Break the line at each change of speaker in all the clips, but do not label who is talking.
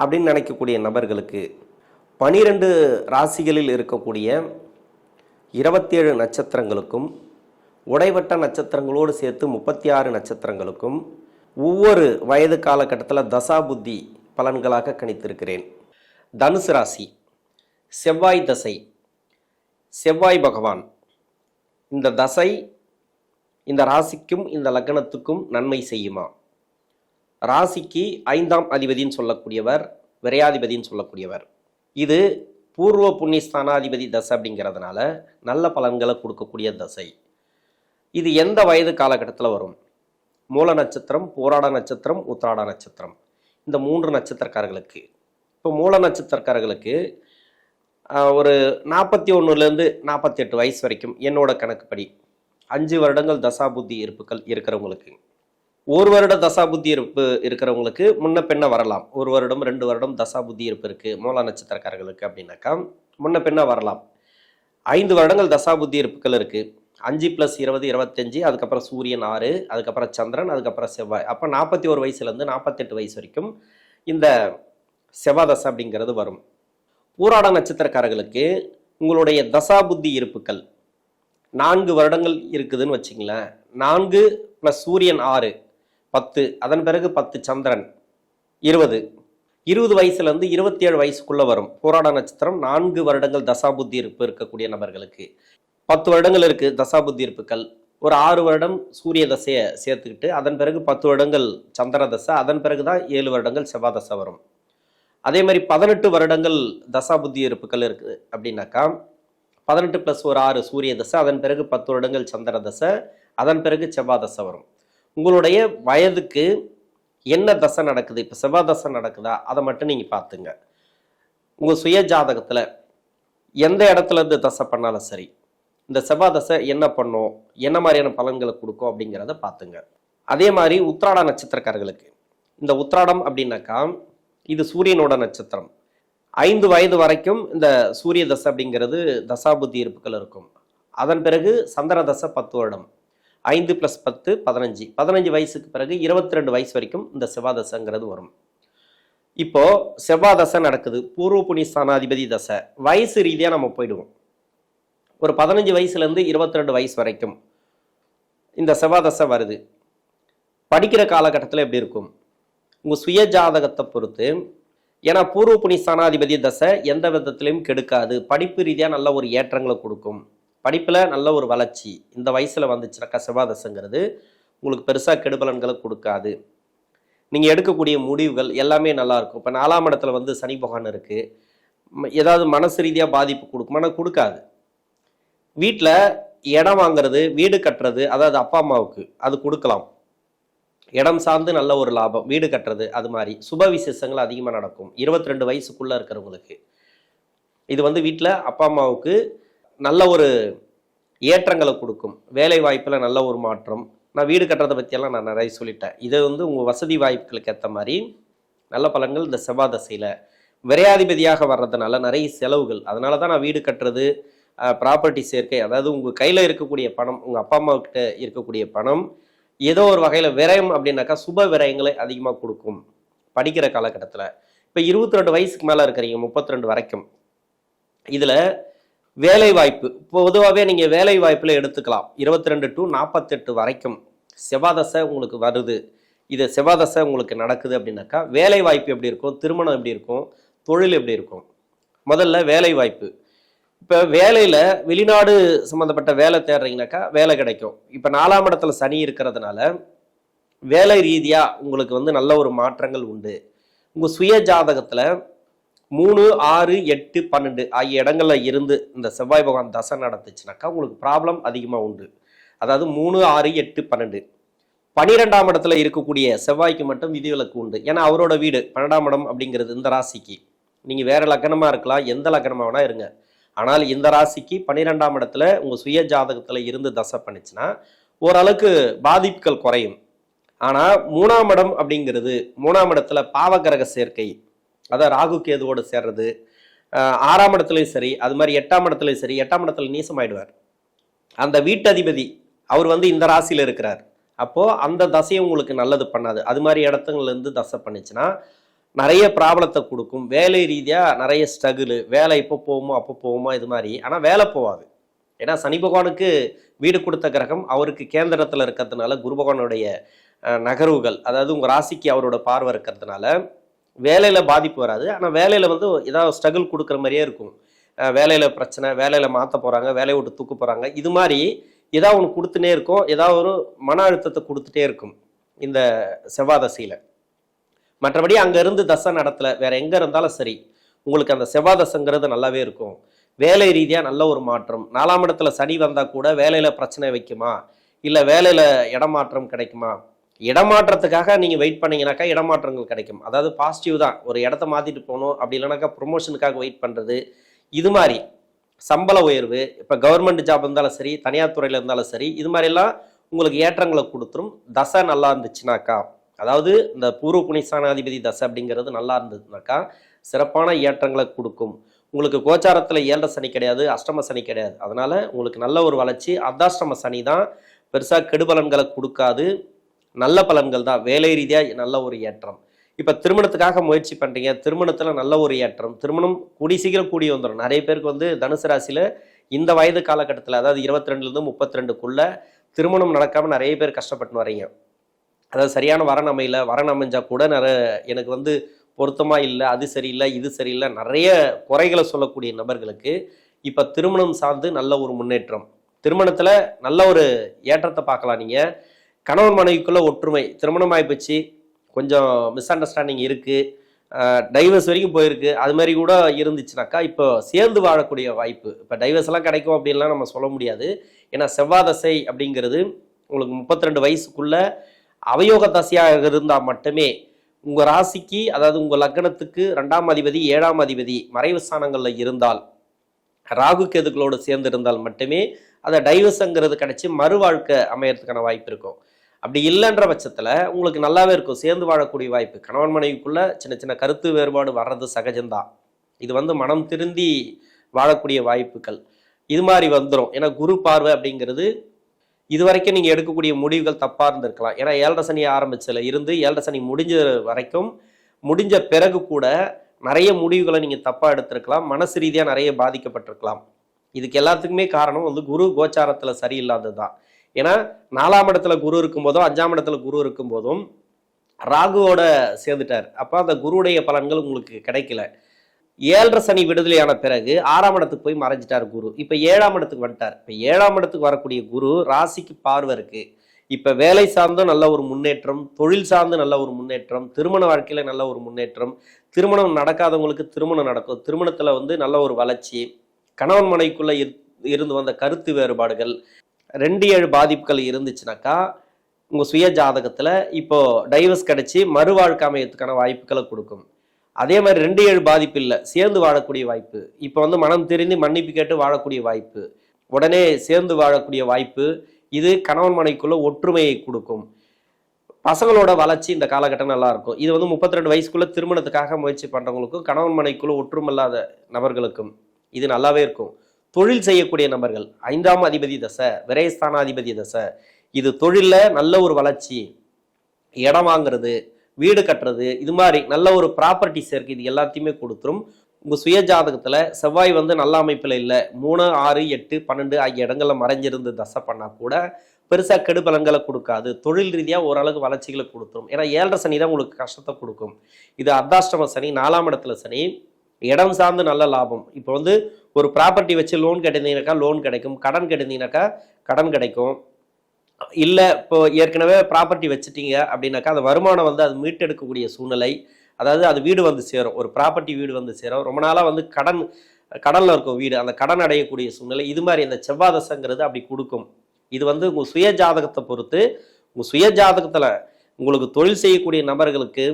அப்படின்னு நினைக்கக்கூடிய நபர்களுக்கு பனிரெண்டு ராசிகளில் இருக்கக்கூடிய இருபத்தேழு நட்சத்திரங்களுக்கும் உடைவட்ட நட்சத்திரங்களோடு சேர்த்து முப்பத்தி ஆறு நட்சத்திரங்களுக்கும் ஒவ்வொரு வயது காலகட்டத்தில் தசா புத்தி பலன்களாக கணித்திருக்கிறேன். தனுசு ராசி செவ்வாய் தசை செவ்வாய் பகவான். இந்த தசை இந்த ராசிக்கும் இந்த லக்னத்துக்கும் நன்மை செய்யுமா? ராசிக்கு ஐந்தாம் அதிபதின்னு சொல்லக்கூடியவர் விரையாதிபதின்னு சொல்லக்கூடியவர். இது பூர்வ புண்ணியஸ்தானாதிபதி தசை அப்படிங்கிறதுனால நல்ல பலன்களை கொடுக்கக்கூடிய தசை. இது எந்த வயது காலகட்டத்தில் வரும்? மூல நட்சத்திரம் போராட நட்சத்திரம் உத்ராட நட்சத்திரம். இந்த மூன்று நட்சத்திரக்காரர்களுக்கு. இப்போ மூல நட்சத்திரக்காரர்களுக்கு ஒரு நாற்பத்தி ஒன்றுலேருந்து நாற்பத்தி எட்டு வயசு வரைக்கும் என்னோட கணக்குப்படி அஞ்சு வருடங்கள் தசாபுத்தி இருப்புகள் இருக்கிறவங்களுக்கு. ஒரு வருட தசாபுத்தி இருப்பு இருக்கிறவங்களுக்கு முன்ன பின்ன வரலாம். ஒரு வருடம் ரெண்டு வருடம் தசாபுத்தி இருப்பு இருக்கு மூலா நட்சத்திரக்காரர்களுக்கு அப்படின்னாக்கா முன்ன பின்ன வரலாம். ஐந்து வருடங்கள் தசாபுத்தி இருப்புகள் இருக்கு. அஞ்சு ப்ளஸ் இருபது இருபத்தஞ்சு அதுக்கப்புறம் சூரியன் ஆறு அதுக்கப்புறம் சந்திரன் அதுக்கப்புறம் செவ்வாய். அப்போ நாற்பத்தி ஒரு வயசுலேருந்து நாற்பத்தெட்டு வயசு வரைக்கும் இந்த செவ்வாய் தசை அப்படிங்கிறது வரும். பூராட நட்சத்திரக்காரர்களுக்கு உங்களுடைய தசாபுத்தி இருப்புகள் நான்கு வருடங்கள் இருக்குதுன்னு வச்சுங்களேன். நான்கு ப்ளஸ் சூரியன் ஆறு பத்து அதன் பிறகு பத்து சந்திரன். இருபது. இருபது வயசுலேருந்து இருபத்தி ஏழு வயசுக்குள்ளே வரும். போராட நட்சத்திரம் நான்கு வருடங்கள் தசாபுத்தி இருப்பு இருக்கக்கூடிய நபர்களுக்கு. பத்து வருடங்கள் இருக்குது தசாபுத்தி இருப்புகள் ஒரு ஆறு வருடம் சூரிய தசையை சேர்த்துக்கிட்டு அதன் பிறகு பத்து வருடங்கள் சந்திர தசை அதன் பிறகு தான் ஏழு வருடங்கள் செவ்வாய் தசை வரும். அதே மாதிரி பதினெட்டு வருடங்கள் தசாபுத்தி இருப்புகள் இருக்குது அப்படின்னாக்கா பதினெட்டு ப்ளஸ் ஒரு ஆறு சூரிய தசை அதன் பிறகு பத்து வருடங்கள் சந்திர தசை அதன் பிறகு செவ்வாய் தசை வரும். உங்களுடைய வயதுக்கு என்ன தசை நடக்குது? இப்போ செவ்வாய் தசை நடக்குதா? அதை மட்டும் நீங்கள் பார்த்துங்க. உங்கள் சுய ஜாதகத்தில் எந்த இடத்துல இருந்து தசை பண்ணாலும் சரி இந்த செவ்வாய் தசை என்ன பண்ணும்? என்ன மாதிரியான பலன்களை கொடுக்கும் அப்படிங்கிறத பார்த்துங்க. அதே மாதிரி உத்ராட நட்சத்திரக்காரர்களுக்கு இந்த உத்ராடம் அப்படின்னாக்கா இது சூரியனோட நட்சத்திரம். ஐந்து வயது வரைக்கும் இந்த சூரிய தசை அப்படிங்கிறது தசாபுத்தி இருப்புகள் இருக்கும். அதன் பிறகு சந்திர தசை பத்து வருடம். ஐந்து ப்ளஸ் பத்து பதினஞ்சு. பதினஞ்சு வயசுக்கு பிறகு இருபத்தி ரெண்டு வயசு வரைக்கும் இந்த செவ்வாதசைங்கிறது வரும். இப்போ செவ்வாதசை நடக்குது. பூர்வ புண்ணிய ஸ்தானாதிபதி தசை. வயசு ரீதியாக நம்ம போயிடுவோம். ஒரு பதினஞ்சு வயசுலேருந்து இருபத்தி ரெண்டு வயசு வரைக்கும் இந்த செவ்வாதசை வருது. படிக்கிற காலகட்டத்தில் எப்படி இருக்கும்? உங்கள் சுய ஜாதகத்தை பொறுத்து ஏன்னா பூர்வ புண்ணிய ஸ்தானாதிபதி தசை எந்த விதத்திலையும் கெடுக்காது. படிப்பு ரீதியாக நல்ல ஒரு ஏற்றங்களை கொடுக்கும். படிப்பில் நல்ல ஒரு வளர்ச்சி. இந்த வயசில் வந்துச்சுனாக்கா செவ்வாய் உங்களுக்கு பெருசாக கெடுபலன்களை கொடுக்காது. நீங்கள் எடுக்கக்கூடிய முடிவுகள் எல்லாமே நல்லாயிருக்கும் இப்போ நாலாம் இடத்துல வந்து சனி பகவான் இருக்குது ஏதாவது மனசு ரீதியாக பாதிப்பு கொடுக்குமா? கொடுக்காது. வீட்டில் இடம் வாங்குறது வீடு கட்டுறது அதாவது அப்பா அம்மாவுக்கு அது கொடுக்கலாம். இடம் சார்ந்து நல்ல ஒரு லாபம் வீடு கட்டுறது அது மாதிரி. சுப விசேஷங்கள் அதிகமாக நடக்கும். இருபத்தி ரெண்டு வயசுக்குள்ளே இருக்கிறவங்களுக்கு. இது வந்து வீட்டில் அப்பா அம்மாவுக்கு நல்ல ஒரு ஏற்றங்களை கொடுக்கும். வேலை வாய்ப்பில் நல்ல ஒரு மாற்றம். நான் வீடு கட்டுறதை பற்றியெல்லாம் நான் நிறைய சொல்லிட்டேன். இது வந்து உங்கள் வசதி வாய்ப்புகளுக்கு ஏற்ற மாதிரி நல்ல பலன்கள் இந்த செவ்வாய் தசையில் விரையாதிபதியாக வர்றதுனால நிறைய செலவுகள். அதனால தான் நான் வீடு கட்டுறது ப்ராப்பர்ட்டி சேர்க்கை அதாவது உங்கள் கையில் இருக்கக்கூடிய பணம் உங்கள் அப்பா அம்மா கிட்ட இருக்கக்கூடிய பணம் ஏதோ ஒரு வகையில் விரயம் அப்படின்னாக்கா சுப விரயங்களை அதிகமாக கொடுக்கும் படிக்கிற காலகட்டத்தில். இப்போ இருபத்தி ரெண்டு வயசுக்கு மேலே இருக்கிறீங்க முப்பத்தி ரெண்டு வரைக்கும். இதில் வேலை வாய்ப்பு பொதுவாகவே நீங்கள் வேலை வாய்ப்பில் எடுத்துக்கலாம். இருபத்தி ரெண்டு டு நாற்பத்தெட்டு வரைக்கும் செவ்வாதசை உங்களுக்கு வருது. இது செவ்வாதசை உங்களுக்கு நடக்குது அப்படின்னாக்கா வேலை வாய்ப்பு எப்படி இருக்கும்? திருமணம் எப்படி இருக்கும்? தொழில் எப்படி இருக்கும்? முதல்ல வேலை வாய்ப்பு இப்போ வேலையில் வெளிநாடு சம்மந்தப்பட்ட வேலை தேடுறீங்கனாக்கா வேலை கிடைக்கும். இப்போ நாலாம் இடத்துல சனி இருக்கிறதுனால வேலை ரீதியாக உங்களுக்கு வந்து நல்ல ஒரு மாற்றங்கள் உண்டு. உங்கள் சுய ஜாதகத்தில் மூணு ஆறு எட்டு பன்னெண்டு ஆகிய இடங்களில் இருந்து இந்த செவ்வாய் பகவான் தசை நடந்துச்சுனாக்கா உங்களுக்கு ப்ராப்ளம் அதிகமாக உண்டு. அதாவது மூணு ஆறு எட்டு பன்னெண்டு. பனிரெண்டாம் இடத்துல இருக்கக்கூடிய செவ்வாய்க்கு மட்டும் விதிவிலக்கு உண்டு. ஏன்னா அவரோட வீடு பன்னெண்டாம் இடம் அப்படிங்கிறது இந்த ராசிக்கு. நீங்கள் வேறு லக்னமாக இருக்கலாம் எந்த லக்னமாக வேணால் இருங்க. ஆனால் இந்த ராசிக்கு பன்னிரெண்டாம் இடத்துல உங்கள் சுய ஜாதகத்தில் இருந்து தசை பண்ணுச்சுன்னா ஓரளவுக்கு பாதிப்புகள் குறையும். ஆனால் மூணாம் இடம் அப்படிங்கிறது மூணாம் இடத்துல பாவகிரக சேர்க்கை அதான் ராகு கேதுவோடு சேர்றது. ஆறாம் இடத்துலையும் சரி அது மாதிரி எட்டாம் இடத்துலையும் சரி எட்டாம் இடத்துல நீசமாயிடுவார். அந்த வீட்டதிபதி அவர் வந்து இந்த ராசியில் இருக்கிறார். அப்போது அந்த தசையை உங்களுக்கு நல்லது பண்ணாது. அது மாதிரி இடத்துங்கள்லேருந்து தசை பண்ணுச்சுன்னா நிறைய ப்ராப்ளத்தை கொடுக்கும். வேலை ரீதியாக நிறைய ஸ்ட்ரகிள் வேலை இப்போ போகுமோ அப்போ போகுமோ இது மாதிரி. ஆனால் வேலை போகாது ஏன்னா சனி பகவானுக்கு வீடு கொடுத்த கிரகம் அவருக்கு கேந்திரத்தில் இருக்கிறதுனால குரு பகவானுடைய நகர்வுகள் அதாவது உங்கள் ராசிக்கு அவரோட பார்வை இருக்கிறதுனால வேலையில் பாதிப்பு வராது. ஆனால் வேலையில் வந்து ஏதாவது ஸ்ட்ரகிள் கொடுக்குற மாதிரியே இருக்கும். வேலையில் பிரச்சனை வேலையில் மாற்ற போகிறாங்க வேலையை விட்டு தூக்க போகிறாங்க இது மாதிரி ஏதாவது ஒன்று கொடுத்துனே இருக்கும். ஏதாவது ஒரு மன அழுத்தத்தை கொடுத்துட்டே இருக்கும் இந்த செவ்வாதசையில். மற்றபடி அங்கேருந்து தசை நடத்தலை. வேற எங்கே இருந்தாலும் சரி உங்களுக்கு அந்த செவ்வாதசைங்கிறது நல்லாவே இருக்கும். வேலை ரீதியாக நல்ல ஒரு மாற்றம். நாலாம் இடத்துல சனி வந்தால் கூட வேலையில் பிரச்சனை வைக்குமா? இல்லை வேலையில் இடமாற்றம் கிடைக்குமா? இடமாற்றத்துக்காக நீங்கள் வெயிட் பண்ணீங்கன்னாக்கா இடமாற்றங்கள் கிடைக்கும். அதாவது பாசிட்டிவ் தான். ஒரு இடத்த மாற்றிட்டு போகணும். அப்படி இல்லைனாக்கா ப்ரொமோஷனுக்காக வெயிட் பண்ணுறது இது மாதிரி சம்பள உயர்வு இப்போ கவர்மெண்ட் ஜாப் இருந்தாலும் சரி தனியார் துறையில் இருந்தாலும் சரி இது மாதிரிலாம் உங்களுக்கு ஏற்றங்களை கொடுத்துரும். தசை நல்லா இருந்துச்சுனாக்கா அதாவது இந்த பூர்வ புனிசானாதிபதி தசை அப்படிங்கிறது நல்லா இருந்ததுனாக்கா சிறப்பான ஏற்றங்களை கொடுக்கும். உங்களுக்கு கோச்சாரத்தில் ஏழரை சனி கிடையாது அஷ்டம சனி கிடையாது. அதனால உங்களுக்கு நல்ல ஒரு வளர்ச்சி. அர்த்தாஷ்டம சனி தான் பெருசாக கெடுபலன்களை கொடுக்காது. நல்ல பலன்கள் தான். வேலை ரீதியாக நல்ல ஒரு ஏற்றம். இப்போ திருமணத்துக்காக முயற்சி பண்ணுறீங்க திருமணத்தில் நல்ல ஒரு ஏற்றம். திருமணம் கூடி சீக்கிரம் கூடி வந்துடும் நிறைய பேருக்கு வந்து தனுசு ராசியில் இந்த வயது காலகட்டத்தில் அதாவது இருபத்தி ரெண்டுலேருந்து முப்பத்தி ரெண்டுக்குள்ளே திருமணம் நடக்காமல் நிறைய பேர் கஷ்டப்பட்டு வரீங்க அதாவது சரியான வரன் அமையல. வரன் அமைஞ்சால் கூட நிறைய எனக்கு வந்து பொருத்தமாக இல்லை அது சரியில்லை இது சரியில்லை. நிறைய குறைகளை சொல்லக்கூடிய நபர்களுக்கு இப்போ திருமணம் சார்ந்து நல்ல ஒரு முன்னேற்றம். திருமணத்தில் நல்ல ஒரு ஏற்றத்தை பார்க்கலாம் நீங்கள் கணவன் மனைவிக்குள்ள ஒற்றுமை திருமணம் ஆகிப்போச்சு கொஞ்சம் மிஸ் அண்டர்ஸ்டாண்டிங் இருக்குது டைவர்ஸ் வரைக்கும் போயிருக்கு. அது மாதிரி கூட இருந்துச்சுனாக்கா இப்போ சேர்ந்து வாழக்கூடிய வாய்ப்பு. இப்போ டைவர்ஸ் எல்லாம் கிடைக்கும் அப்படின்லாம் நம்ம சொல்ல முடியாது. ஏன்னா செவ்வாதசை அப்படிங்கிறது உங்களுக்கு முப்பத்தி ரெண்டு வயசுக்குள்ள அவயோக தசையாக இருந்தால் மட்டுமே உங்கள் ராசிக்கு அதாவது உங்கள் லக்னத்துக்கு ரெண்டாம் அதிபதி ஏழாம் அதிபதி மறைவு ஸ்தானங்களில் இருந்தால் ராகு கேதுக்களோடு சேர்ந்து இருந்தால் மட்டுமே அதை டைவர்ஸுங்கிறது கிடைச்சி மறு வாழ்க்கை அமையறதுக்கான வாய்ப்பு இருக்கும். அப்படி இல்லைன்ற பட்சத்தில் உங்களுக்கு நல்லாவே இருக்கும். சேர்ந்து வாழக்கூடிய வாய்ப்பு. கணவன் மனைவிக்குள்ள சின்ன சின்ன கருத்து வேறுபாடு வர்றது சகஜம்தான். இது வந்து மனம் திருந்தி வாழக்கூடிய வாய்ப்புகள். இது மாதிரி வந்துடும் ஏன்னா குரு பார்வை அப்படிங்கிறது இது வரைக்கும் நீங்கள் எடுக்கக்கூடிய முடிவுகள் தப்பாக இருந்திருக்கலாம். ஏன்னா ஏழரை சனி ஆரம்பிச்சதுல இருந்து ஏழரை சனி முடிஞ்ச வரைக்கும் முடிஞ்ச பிறகு கூட நிறைய முடிவுகளை நீங்கள் தப்பாக எடுத்திருக்கலாம். மனசு ரீதியாக நிறைய பாதிக்கப்பட்டிருக்கலாம். இதுக்கு எல்லாத்துக்குமே காரணம் வந்து குரு கோச்சாரத்தில் சரியில்லாதது தான் ஏன்னா நாலாம் இடத்துல குரு இருக்கும்போதும் அஞ்சாம் இடத்துல குரு இருக்கும்போதும் ராகுவோட சேர்ந்துட்டார். அப்போ அந்த குருவுடைய பலன்கள் உங்களுக்கு கிடைக்கல. ஏழரை சனி விடுதலையான பிறகு ஆறாம் இடத்துக்கு போய் மறைஞ்சிட்டார் குரு. இப்போ ஏழாம் இடத்துக்கு வந்துட்டார். இப்போ ஏழாம் இடத்துக்கு வரக்கூடிய குரு ராசிக்கு பார்வை இருக்கு. இப்போ வேலை சார்ந்தும் நல்ல ஒரு முன்னேற்றம் தொழில் சார்ந்து நல்ல ஒரு முன்னேற்றம் திருமண வாழ்க்கையில் நல்ல ஒரு முன்னேற்றம் திருமணம் நடக்காதவங்களுக்கு திருமணம் நடக்கும். திருமணத்தில் வந்து நல்ல ஒரு வளர்ச்சி கணவன் மனைக்குள்ளே இருந்து வந்த கருத்து வேறுபாடுகள் ரெண்டு ஏழு பாதிப்புகள் இருந்துச்சுனாக்கா உங்கள் சுய ஜாதகத்தில் இப்போ டைவர்ஸ் கிடைச்சி மறுவாழ்க்கை அமையத்துக்கான வாய்ப்புகளை கொடுக்கும். அதே மாதிரி ரெண்டு ஏழு பாதிப்பு இல்லை சேர்ந்து வாழக்கூடிய வாய்ப்பு. இப்போ வந்து மனம் தெரிந்து மன்னிப்பு கேட்டு வாழக்கூடிய வாய்ப்பு. உடனே சேர்ந்து வாழக்கூடிய வாய்ப்பு. இது கணவன் மனைக்குள்ள ஒற்றுமையை கொடுக்கும். பசங்களோட வளர்ச்சி இந்த காலகட்டம் நல்லா இருக்கும். இது வந்து முப்பத்தி ரெண்டு வயசுக்குள்ள திருமணத்துக்காக முயற்சி பண்றவங்களுக்கும் கணவன் மனைக்குள்ள ஒற்றுமில்லாத நபர்களுக்கும் இது நல்லாவே இருக்கும். தொழில் செய்யக்கூடிய நபர்கள் ஐந்தாம் அதிபதி தசை விரயஸ்தானாதிபதி தசை இது தொழிலில் நல்ல ஒரு வளர்ச்சி இடம் வாங்குறது வீடு கட்டுறது இது மாதிரி நல்ல ஒரு ப்ராப்பர்ட்டி சேர்க்கை இது எல்லாத்தையுமே கொடுத்துரும். உங்கள் சுய ஜாதகத்தில் செவ்வாய் வந்து நல்ல அமைப்பில் இல்லை. மூணு ஆறு எட்டு பன்னெண்டு ஆகிய இடங்களில் மறைஞ்சிருந்து தசை பண்ணால் கூட பெருசாக கெடுபலன்களை கொடுக்காது. தொழில் ரீதியாக ஓரளவுக்கு வளர்ச்சிகளை கொடுத்துரும். ஏன்னா ஏழரை சனி தான் உங்களுக்கு கஷ்டத்தை கொடுக்கும். இது அர்த்தாஷ்டம சனி நாலாம் இடத்துல சனி இடம் சார்ந்து நல்ல லாபம். இப்போ வந்து ஒரு ப்ராப்பர்ட்டி வச்சு லோன் கட்டியிருந்தீங்கன்னாக்கா லோன் கிடைக்கும். கடன் கட்டியிருந்தீங்கன்னாக்கா கடன் கிடைக்கும். இல்லை இப்போ ஏற்கனவே ப்ராப்பர்ட்டி வச்சுட்டீங்க அப்படின்னாக்கா அந்த வருமானம் வந்து அது மீட்டெடுக்கக்கூடிய சூழ்நிலை. அதாவது அது வீடு வந்து சேரும். ஒரு ப்ராப்பர்ட்டி வீடு வந்து சேரும். ரொம்ப நாளாக வந்து கடன் கடனில் இருக்கும் வீடு. அந்த கடன் அடையக்கூடிய சூழ்நிலை. இது மாதிரி இந்த செவ்வாதசங்கிறது அப்படி கொடுக்கும். இது வந்து உங்கள் சுய ஜாதகத்தை பொறுத்து உங்கள் சுய ஜாதகத்தில் உங்களுக்கு தொழில் செய்யக்கூடிய நபர்களுக்கு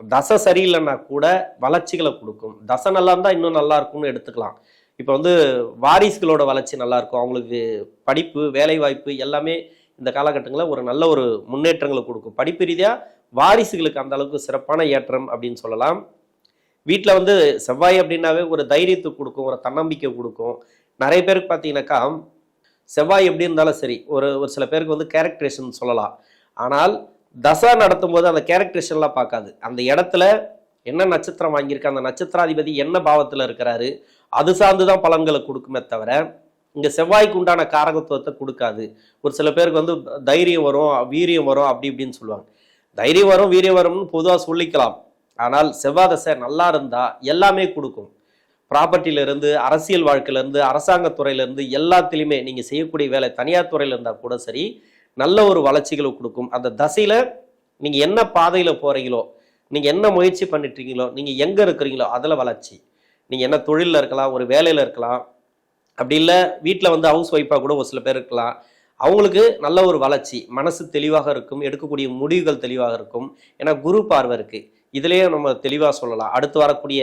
தசை சரியில்லைன்னா கூட வளர்ச்சிகளை கொடுக்கும். தசை நல்லா இருந்தால் இன்னும் நல்லா இருக்கும்னு எடுத்துக்கலாம். இப்போ வந்து வாரிசுகளோட வளர்ச்சி நல்லா இருக்கும். அவங்களுக்கு படிப்பு வேலைவாய்ப்பு எல்லாமே இந்த காலகட்டங்களில் ஒரு நல்ல ஒரு முன்னேற்றங்களை கொடுக்கும். படிப்பு ரீதியாக வாரிசுகளுக்கு அந்த அளவுக்கு சிறப்பான ஏற்றம் அப்படின்னு சொல்லலாம். வீட்டில் வந்து செவ்வாய் அப்படின்னாவே ஒரு தைரியத்தை கொடுக்கும் ஒரு தன்னம்பிக்கை கொடுக்கும். நிறைய பேருக்கு பார்த்தீங்கன்னாக்கா செவ்வாய் எப்படி இருந்தாலும் சரி ஒரு ஒரு சில பேருக்கு வந்து கேரக்டரேஷன் சொல்லலாம். ஆனால் தசா நடத்தும் போது அந்த கேரக்டரேஷன்லாம் பார்க்காது. அந்த இடத்துல என்ன நட்சத்திரம் வாங்கியிருக்கு? அந்த நட்சத்திராதிபதி என்ன பாவத்தில் இருக்கிறாரு? அது சார்ந்து தான் பலன்களை கொடுக்குமே தவிர இங்கே செவ்வாய்க்கு உண்டான காரகத்துவத்தை கொடுக்காது. ஒரு சில பேருக்கு வந்து தைரியம் வரும் வீரியம் வரும் அப்படி இப்படின்னு சொல்லுவாங்க. தைரியம் வரும் வீரியம் வரும்னு பொதுவாக சொல்லிக்கலாம். ஆனால் செவ்வாதசை நல்லா இருந்தால் எல்லாமே கொடுக்கும். ப்ராப்பர்ட்டியிலேருந்து அரசியல் வாழ்க்கையிலேருந்து அரசாங்கத்துறையிலேருந்து எல்லாத்துலேயுமே நீங்கள் செய்யக்கூடிய வேலை தனியார் துறையில் இருந்தால் கூட சரி நல்ல ஒரு வளர்ச்சிகளை கொடுக்கும். அந்த தசையில் நீங்கள் என்ன பாதையில் போகிறீங்களோ நீங்கள் என்ன முயற்சி பண்ணிட்டுருக்கீங்களோ நீங்கள் எங்கே இருக்கிறீங்களோ அதில் வளர்ச்சி. நீங்கள் என்ன தொழிலில் இருக்கலாம் ஒரு வேலையில் இருக்கலாம். அப்படி இல்லை வீட்டில் வந்து ஹவுஸ் ஒய்ஃபாக கூட ஒரு சில பேர் இருக்கலாம். அவங்களுக்கு நல்ல ஒரு வளர்ச்சி. மனசு தெளிவாக இருக்கும் எடுக்கக்கூடிய முடிவுகள் தெளிவாக இருக்கும். ஏன்னா குரு பார்வை இருக்குது இதுலேயே நம்ம தெளிவாக சொல்லலாம். அடுத்து வரக்கூடிய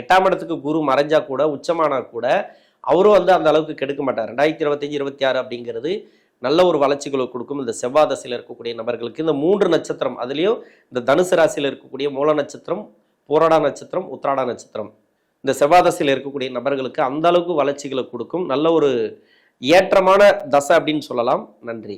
எட்டாம் இடத்துக்கு குரு மறைஞ்சா கூட உச்சமானா கூட அவரும் வந்து அந்த அளவுக்கு கெடுக்க மாட்டார். ரெண்டாயிரத்தி இருபத்தஞ்சி இருபத்தி ஆறு அப்படிங்கிறது நல்ல ஒரு வளர்ச்சிகளை கொடுக்கும். இந்த செவ்வாய் தசையில் இருக்கக்கூடிய நபர்களுக்கு இந்த மூன்று நட்சத்திரம் அதுலேயும் இந்த தனுசு ராசியில் இருக்கக்கூடிய மூல நட்சத்திரம் போராடா நட்சத்திரம் உத்ராடா நட்சத்திரம். இந்த செவ்வாய் தசையில் இருக்கக்கூடிய நபர்களுக்கு அந்த அளவுக்கு வளர்ச்சிகளை கொடுக்கும். நல்ல ஒரு ஏற்றமான தசை அப்படின்னு சொல்லலாம். நன்றி.